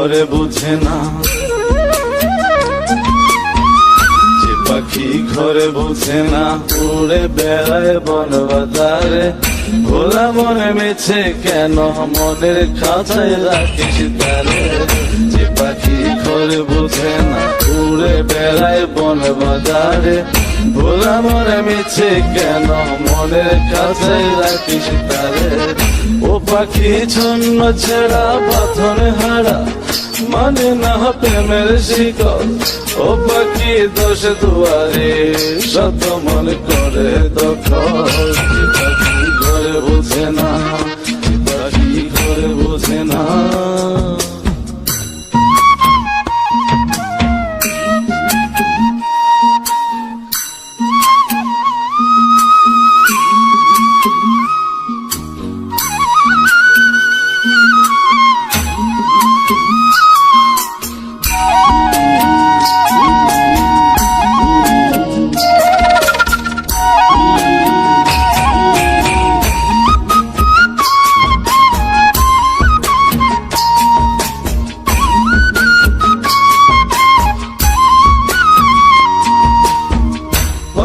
ঘরে বুঝে না। যে পাখি ঘরে বুঝে না, উড়ে বেড়ায় বন বাজারে ভোলা মনে মেছে কেন, মনের খাঁচায় রাখিস তারে। যে পাখি ঘরে বুঝে না উড়ে বেড়ায় বন বাজারে ভোলা মনে মেছে কেন মনের খাঁচায় রাখিস তারে? ও পাখি ছন্ন ছেড়া পাথরে হারা মানে না প্রেমের শিকল। ও পাখি দোষ দুয়ারে শত মন করে দখল। ঘরে বুঝে না।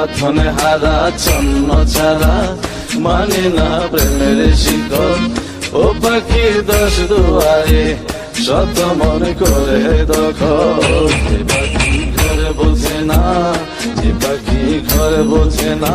বাথনে হারা, ছন্ন ছাড়া মানে না প্রেমের শিকল। ও পাখি দশ দুয়ারে, শত মনে করে দখল। পাখি ঘরে বোঝে না, যে পাখি ঘরে বোঝে না।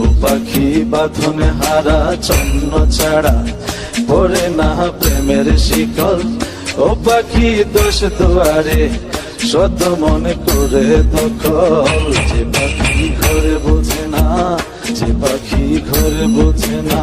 ও পাখি বাঁধনে হারা, চন্ন ছাড়া পরে না প্রেমের শিকল। ও পাখি দোষ দুয়ারে শত মনে করে দখল যে পাখি ঘরে বোঝে না, যে পাখি ঘরে বোঝে না।